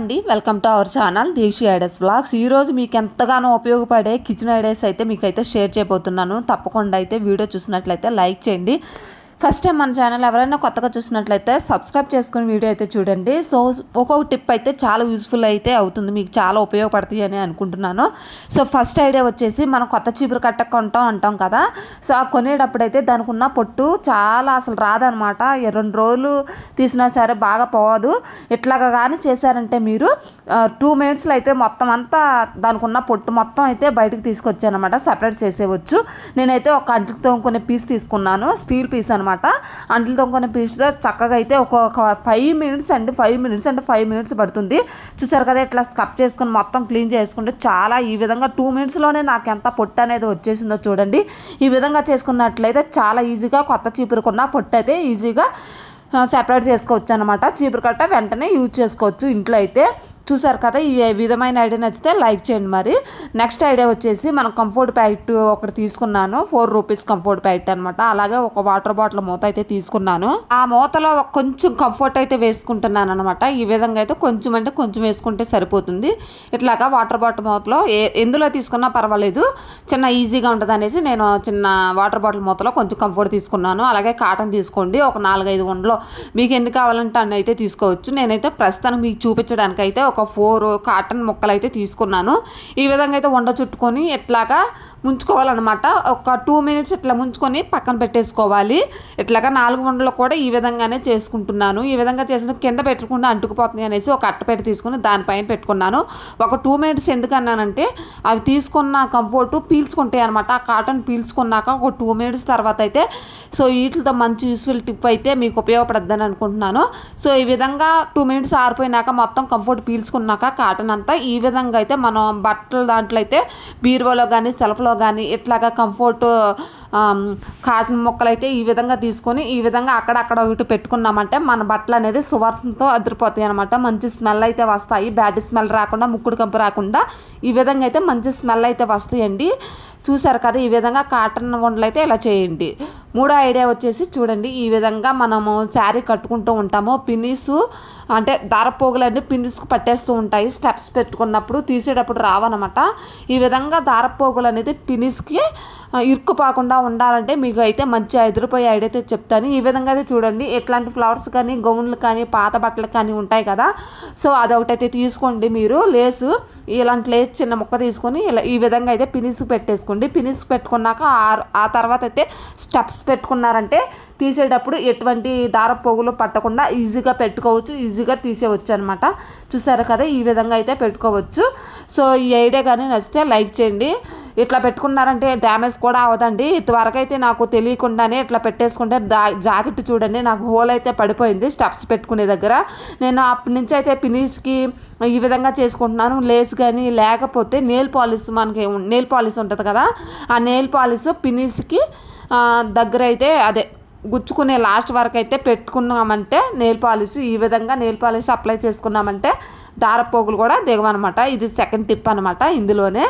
అండి welcome to our channel Desi ideas blogs ఈరోజు మీకు ఎంతగానో ఉపయోగపడే కిచెన్ ఐడియాస్ అయితే మీకు అయితే షేర్ చేయబోతున్నాను. తప్పకుండా అయితే వీడియో చూసినట్లయితే లైక్ చేయండి. ఫస్ట్ టైం మన ఛానల్ ఎవరైనా కొత్తగా చూసినట్లయితే సబ్స్క్రైబ్ చేసుకుని వీడియో అయితే చూడండి. సో ఒక్కొక్క టిప్ అయితే చాలా యూస్ఫుల్ అయితే అవుతుంది. మీకు చాలా ఉపయోగపడుతుంది అని అనుకుంటున్నాను. సో ఫస్ట్ ఐడియా వచ్చేసి మనం కొత్త చీపురు కట్ట కొంటాం అంటాం కదా. సో ఆ కొనేటప్పుడు అయితే దానికి ఉన్న పొట్టు చాలా అసలు రాదనమాట. ఈ రెండు రోజులు తీసినా సరే బాగా పోదు. ఇట్లాగా కానీ చేశారంటే మీరు టూ మినిట్స్లో అయితే మొత్తం అంతా దానికి ఉన్న పొట్టు మొత్తం అయితే బయటకు తీసుకొచ్చానమాట సపరేట్ చేసేవచ్చు నేనైతే ఒక అంటికి తోముకునే పీస్ తీసుకున్నాను. స్టీల్ పీస్ అనమాట అంట్లు తోముకునే పీస్తో చక్కగా అయితే ఒక ఫైవ్ మినిట్స్ అండి ఫైవ్ మినిట్స్ అంటే ఫైవ్ మినిట్స్ పడుతుంది. చూసారు కదా ఇట్లా స్కప్ చేసుకుని మొత్తం క్లీన్ చేసుకుంటే చాలా ఈ విధంగా టూ మినిట్స్లోనే నాకు ఎంత పొట్టు అనేది వచ్చేసిందో చూడండి. ఈ విధంగా చేసుకున్నట్లయితే చాలా ఈజీగా కొత్త చీపురుకున్న పొట్టు అయితే ఈజీగా సెపరేట్ చేసుకోవచ్చు అనమాట చీపురు కట్ట వెంటనే యూజ్ చేసుకోవచ్చు ఇంట్లో అయితే. చూసారు కదా ఈ విధమైన ఐడియా నచ్చితే లైక్ చేయండి మరి. నెక్స్ట్ ఐడియా వచ్చేసి మనం కంఫర్ట్ ప్యాకెట్ ఒకటి తీసుకున్నాను ఫోర్ రూపీస్ కంఫర్ట్ ప్యాకెట్ అనమాట అలాగే ఒక వాటర్ బాటిల్ మూత అయితే తీసుకున్నాను. ఆ మూతలో కొంచెం కంఫర్ట్ అయితే వేసుకుంటున్నాను అనమాట ఈ విధంగా అయితే కొంచెం అంటే కొంచెం వేసుకుంటే సరిపోతుంది. ఇట్లాగా వాటర్ బాటిల్ మూతలో ఏ ఎందులో తీసుకున్నా పర్వాలేదు. చిన్న ఈజీగా ఉంటుంది అనేసి నేను చిన్న వాటర్ బాటిల్ మూతలో కొంచెం కంఫర్ట్ తీసుకున్నాను. అలాగే కాటన్ తీసుకోండి ఒక నాలుగైదు వండలో మీకు ఎన్ని కావాలంటే అన్ని అయితే తీసుకోవచ్చు. నేనైతే ప్రస్తుతానికి మీకు చూపించడానికి అయితే ఒక ఫోర్ కాటన్ ముక్కలు అయితే తీసుకున్నాను. ఈ విధంగా అయితే వండ చుట్టుకొని ఎట్లాగా ముంచుకోవాలన్నమాట. ఒక టూ మినిట్స్ ఇట్లా ముంచుకొని పక్కన పెట్టేసుకోవాలి. ఇట్లాగా నాలుగు వండలు కూడా ఈ విధంగానే చేసుకుంటున్నాను. ఈ విధంగా చేసిన కింద పెట్టకుండా అంటుకుపోతుంది అనేసి ఒక అట్టపెట్టి తీసుకుని దానిపైన పెట్టుకున్నాను. ఒక టూ మినిట్స్ ఎందుకన్నానంటే అవి తీసుకున్న కంఫోర్ట్ పీల్చుకుంటాయి అనమాట ఆ కాటన్ పీల్చుకున్నాక ఒక టూ మినిట్స్ తర్వాత అయితే సో వీటితో మంచి యూస్ఫుల్ టిప్ అయితే మీకు ఉపయోగపడద్దని అనుకుంటున్నాను. సో ఈ విధంగా టూ మినిట్స్ ఆరిపోయినాక మొత్తం కంఫర్ట్ పీల్చుకున్నాక కాటన్ అంతా ఈ విధంగా అయితే మనం బట్టల దాంట్లో అయితే బీరువాలో కానీ సెల్ఫ్లో కానీ ఇట్లాగా కంఫర్ట్ కాటన్ ముక్కలైతే అయితే ఈ విధంగా తీసుకొని ఈ విధంగా అక్కడక్కడ ఒకటి పెట్టుకున్నామంటే మన బట్టలు అనేది సువాసనతో అదిరిపోతాయి అనమాట మంచి స్మెల్ అయితే వస్తాయి. బ్యాడ్ స్మెల్ రాకుండా ముక్కుడు కంపు రాకుండా ఈ విధంగా అయితే మంచి స్మెల్ అయితే వస్తాయండి. చూసారు కదా ఈ విధంగా కాటన్ వండలు అయితే ఇలా చేయండి. మూడో ఐడియా వచ్చేసి చూడండి ఈ విధంగా మనము శారీ కట్టుకుంటూ ఉంటాము. పిన్నీసు అంటే దారపోగులన్నీ పిన్నిస్కు పట్టేస్తూ ఉంటాయి. స్టెప్స్ పెట్టుకున్నప్పుడు తీసేటప్పుడు రావనమాట ఈ విధంగా దారపోగులు అనేది పినిస్కి ఇరుక్కుపోకుండా ఉండాలంటే మీకు అయితే మంచి ఎదురుపోయే ఐడియా అయితే చెప్తాను. ఈ విధంగా అయితే చూడండి ఎట్లాంటి ఫ్లవర్స్ కానీ గౌన్లు కానీ పాత బట్టలు కానీ ఉంటాయి కదా. సో అదొకటైతే తీసుకోండి మీరు. లేసు ఇలాంటి లేస్ చిన్న ముక్క తీసుకొని ఇలా ఈ విధంగా అయితే పినిస్ పెట్టేసుకోండి. పినిస్ పెట్టుకున్నాక ఆ తర్వాత అయితే స్టెప్స్ పెట్టుకున్నారంటే తీసేటప్పుడు ఎటువంటి దార పొగులు పట్టకుండా ఈజీగా పెట్టుకోవచ్చు ఈజీగా తీసేవచ్చు అనమాట చూసారు కదా ఈ విధంగా అయితే పెట్టుకోవచ్చు. సో ఈ ఐడియా కానీ నచ్చితే లైక్ చేయండి. ఇట్లా పెట్టుకున్నారంటే డ్యామేజ్ కూడా అవదండి. ఇంతవరకు అయితే నాకు తెలియకుండానే ఇట్లా పెట్టేసుకుంటే జాకెట్ చూడండి నాకు హోల్ అయితే పడిపోయింది స్టెప్స్ పెట్టుకునే దగ్గర. నేను అప్పటి నుంచి అయితే పినీస్కి ఈ విధంగా చేసుకుంటున్నాను. లేస్ కానీ లేకపోతే నెయిల్ పాలిష్ మనకి నెయిల్ పాలిష్ ఉంటుంది కదా ఆ నెయిల్ పాలిష్ పినీస్కి దగ్గర అయితే అదే గుచ్చుకునే లాస్ట్ వరకు అయితే పెట్టుకున్నామంటే నెయిల్ పాలిష్ ఈ విధంగా నెయిల్ పాలిష్ అప్లై చేసుకున్నామంటే దారపోగులు కూడా దిగవనమాట ఇది సెకండ్ టిప్ అనమాట ఇందులోనే.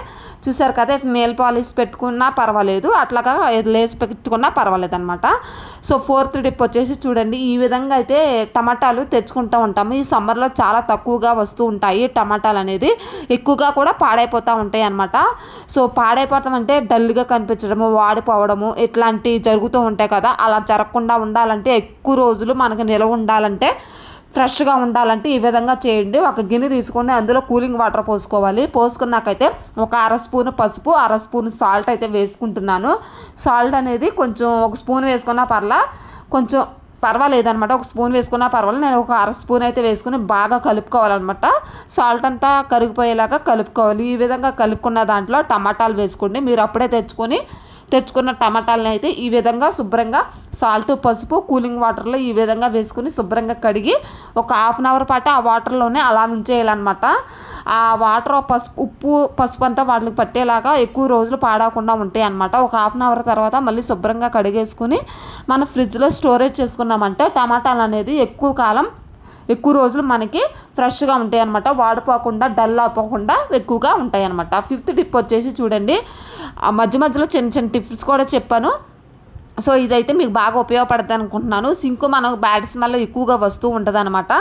చూసారు కదా నెయిల్ పాలిష్ పెట్టుకున్నా పర్వాలేదు అట్లాగా లేస్ పెట్టుకున్నా పర్వాలేదు అనమాట సో ఫోర్త్ టిప్ వచ్చేసి చూడండి ఈ విధంగా అయితే టమాటాలు తెచ్చుకుంటూ ఉంటాము. ఈ సమ్మర్లో చాలా తక్కువగా వస్తూ ఉంటాయి టమాటాలు అనేది. ఎక్కువగా కూడా పాడైపోతూ ఉంటాయి అనమాట సో పాడైపోతాం అంటే డల్గా కనిపించడము వాడిపోవడము ఇట్లాంటివి జరుగుతూ ఉంటాయి కదా. అలా జరగకుండా ఉండాలంటే ఎక్కువ రోజులు మనకు నిల్వ ఉండాలంటే ఫ్రెష్గా ఉండాలంటే ఈ విధంగా చేయండి. ఒక గిన్నె తీసుకొని అందులో కూలింగ్ వాటర్ పోసుకోవాలి. పోసుకున్నాకైతే ఒక అర స్పూన్ పసుపు అర స్పూన్ సాల్ట్ అయితే వేసుకుంటున్నాను. సాల్ట్ అనేది కొంచెం ఒక స్పూన్ వేసుకున్నా పర్లా కొంచెం పర్వాలేదనమాట ఒక స్పూన్ వేసుకున్నా పర్వాలేదు. నేను ఒక అర స్పూన్ అయితే వేసుకుని బాగా కలుపుకోవాలన్నమాట. సాల్ట్ అంతా కరిగిపోయేలాగా కలుపుకోవాలి. ఈ విధంగా కలుపుకున్న దాంట్లో టమాటాలు వేసుకోండి. మీరు అప్పుడే తెచ్చుకొని తెచ్చుకున్న టమాటాలను అయితే ఈ విధంగా శుభ్రంగా సాల్ట్ పసుపు కూలింగ్ వాటర్లో ఈ విధంగా వేసుకుని శుభ్రంగా కడిగి ఒక హాఫ్ అన్ అవర్ పాటు ఆ వాటర్లోనే అలా ఉంచేయాలన్నమాట. ఆ వాటర్ పసుపు ఉప్పు పసుపు అంతా వాటికి పట్టేలాగా ఎక్కువ రోజులు పాడకుండా ఉంటాయి అనమాట ఒక హాఫ్ అన్ అవర్ తర్వాత మళ్ళీ శుభ్రంగా కడిగేసుకుని మన ఫ్రిడ్జ్లో స్టోరేజ్ చేసుకున్నామంటే టమాటాలు అనేది ఎక్కువ కాలం ఎక్కువ రోజులు మనకి ఫ్రెష్గా ఉంటాయి అనమాట వాడిపోకుండా డల్ అవ్వకుండా ఎక్కువగా ఉంటాయి అనమాట ఫిఫ్త్ టిప్ వచ్చేసి చూడండి. మధ్య మధ్యలో చిన్న చిన్న టిప్స్ కూడా చెప్పాను. సో ఇదైతే మీకు బాగా ఉపయోగపడుతుంది అనుకుంటున్నాను. సింకు మనకు బ్యాడ్ స్మెల్ ఎక్కువగా వస్తూ ఉంటుంది అనమాట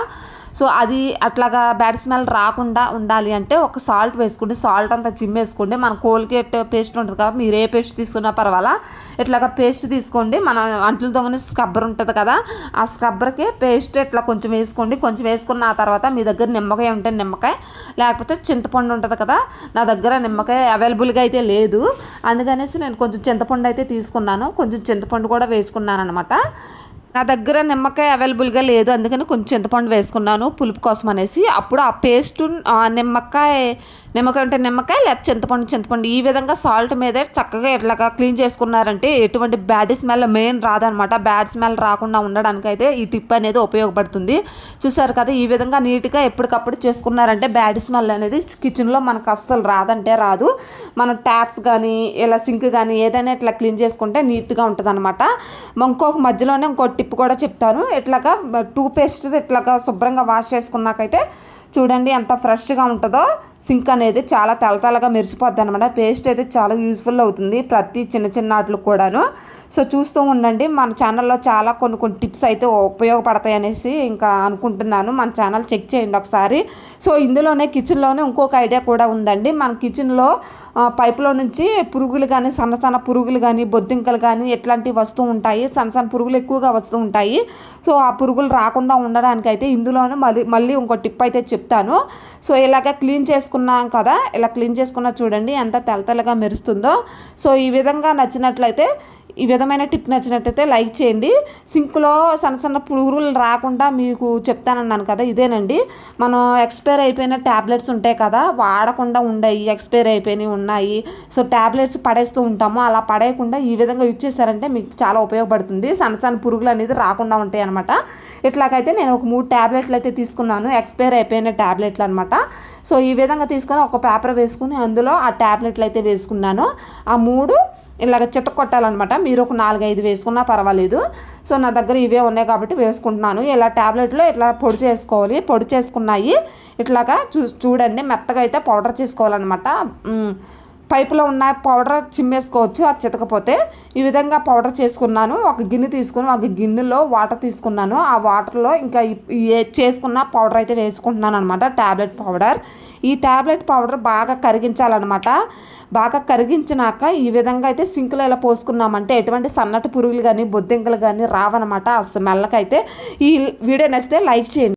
సో అది అట్లాగా బ్యాడ్ స్మెల్ రాకుండా ఉండాలి అంటే ఒక సాల్ట్ వేసుకోండి సాల్ట్ అంతా చిమ్మేసుకోండి మన కోల్గేట్ పేస్ట్ ఉంటుంది కదా మీరు ఏ పేస్ట్ తీసుకున్నా పర్వాలా. ఇట్లాగా పేస్ట్ తీసుకోండి. మన అంట్లు దొంగని స్క్రబ్బర్ ఉంటుంది కదా ఆ స్క్రబ్బర్కి పేస్ట్ ఇట్లా కొంచెం వేసుకోండి. కొంచెం వేసుకున్న తర్వాత మీ దగ్గర నిమ్మకాయ ఉంటే నిమ్మకాయ లేకపోతే చింతపండు ఉంటుంది కదా నా దగ్గర నిమ్మకాయ అవైలబుల్గా అయితే లేదు. అందుకనేసి నేను కొంచెం చింతపండు అయితే తీసుకున్నాను. కొంచెం చింతపండు కూడా వేసుకున్నాను అనమాట నా దగ్గర నిమ్మకాయ అవైలబుల్గా లేదు. అందుకని కొంచెం చింతపండు వేసుకున్నాను పులుపు కోసం అనేసి. అప్పుడు ఆ పేస్ట్ నిమ్మకాయ నిమ్మకాయ ఉంటే నిమ్మకాయ లేకపోతే చింతపండు చింతపండు. ఈ విధంగా సాల్ట్ మీదే చక్కగా ఇట్లాగా క్లీన్ చేసుకున్నారంటే ఎటువంటి బ్యాడ్ స్మెల్ మెయిన్ రాదనమాట. బ్యాడ్ స్మెల్ రాకుండా ఉండడానికి అయితే ఈ టిప్ అనేది ఉపయోగపడుతుంది. చూసారు కదా ఈ విధంగా నీట్గా ఎప్పటికప్పుడు చేసుకున్నారంటే బ్యాడ్ స్మెల్ అనేది కిచెన్లో మనకు అస్సలు రాదంటే రాదు. మన ట్యాప్స్ కానీ ఇలా సింక్ కానీ ఏదైనా ఇట్లా క్లీన్ చేసుకుంటే నీట్గా ఉంటుంది అనమాట ఇంకొక మధ్యలోనే ఇంకోటి టిప్ కూడా చెప్తాను. ఇట్లాగా టూ పేస్ట్ ఇట్లాగా శుభ్రంగా వాష్ చేసుకున్నాకైతే చూడండి ఎంత ఫ్రెష్గా ఉంటుందో. సింక్ అనేది చాలా తలతలగా మెరిసిపోద్ది అనమాట పేస్ట్ అయితే చాలా యూజ్ఫుల్ అవుతుంది ప్రతి చిన్న చిన్న వాటికి కూడాను. సో చూస్తూ ఉండండి. మన ఛానల్లో చాలా కొన్ని కొన్ని టిప్స్ అయితే ఉపయోగపడతాయి అనేసి ఇంకా అనుకుంటున్నాను. మన ఛానల్ చెక్ చేయండి ఒకసారి. సో ఇందులోనే కిచెన్లోనే ఇంకొక ఐడియా కూడా ఉందండి. మన కిచెన్లో పైపులో నుంచి పురుగులు కానీ సన్న సన్న పురుగులు కానీ బొద్దింకలు కానీ ఎట్లాంటివి వస్తూ ఉంటాయి? సన్న సన్న పురుగులు ఎక్కువగా వస్తూ ఉంటాయి. సో ఆ పురుగులు రాకుండా ఉండడానికైతే ఇందులోనే మళ్ళీ మళ్ళీ ఇంకో టిప్ అయితే చెప్తాను. సో ఇలాగ క్లీన్ చేసుకున్నాం కదా ఇలా క్లీన్ చేసుకున్న చూడండి ఎంత తెల్లతెల్లగా మెరుస్తుందో. సో ఈ విధంగా నచ్చినట్లయితే ఈ విధమైన టిప్ నచ్చినట్టయితే లైక్ చేయండి. సింక్లో సన్న సన్న పురుగులు రాకుండా మీకు చెప్తానన్నాను కదా ఇదేనండి. మనం ఎక్స్పైర్ అయిపోయిన ట్యాబ్లెట్స్ ఉంటాయి కదా వాడకుండా ఉండయి ఎక్స్పైర్ అయిపోయినవి ఉన్నాయి. సో ట్యాబ్లెట్స్ పడేస్తూ ఉంటాము. అలా పడేయకుండా ఈ విధంగా యూజ్ చేశారంటే మీకు చాలా ఉపయోగపడుతుంది. సన్న సన్న పురుగులు అనేది రాకుండా ఉంటాయి అనమాట ఇట్లాగైతే నేను ఒక మూడు ట్యాబ్లెట్లు అయితే తీసుకున్నాను ఎక్స్పైర్ అయిపోయిన ట్యాబ్లెట్లు అనమాట సో ఈ విధంగా తీసుకొని ఒక పేపర్ వేసుకుని అందులో ఆ ట్యాబ్లెట్లు అయితే వేసుకున్నాను. ఆ మూడు ఇలాగ చిత్త కొట్టాలన్నమాట. మీరు ఒక నాలుగైదు వేసుకున్నా పర్వాలేదు. సో నా దగ్గర ఇవే ఉన్నాయి కాబట్టి వేసుకుంటున్నాను. ఇలా ట్యాబ్లెట్లో ఇట్లా పొడి చేసుకోవాలి. పొడి చేసుకున్నాయి. ఇట్లాగా చూ చూడండి. మెత్తగా అయితే పౌడర్ చేసుకోవాలన్నమాట. పైపులో ఉన్న పౌడర్ చిమ్మేసుకోవచ్చు అది చితకపోతే ఈ విధంగా పౌడర్ చేసుకున్నాను. ఒక గిన్నె తీసుకుని ఒక గిన్నెలో వాటర్ తీసుకున్నాను. ఆ వాటర్లో ఇంకా చేసుకున్న పౌడర్ అయితే వేసుకుంటున్నాను అనమాట ట్యాబ్లెట్ పౌడర్. ఈ ట్యాబ్లెట్ పౌడర్ బాగా కరిగించాలన్నమాట. బాగా కరిగించినాక ఈ విధంగా అయితే సింకులో ఇలా పోసుకున్నామంటే ఎటువంటి సన్నటి పురుగులు కానీ బొద్దింకలు కానీ రావన్నమాట. ఆ స్మెల్కి అయితే ఈ వీడియో నచ్చితే లైక్ చేయండి.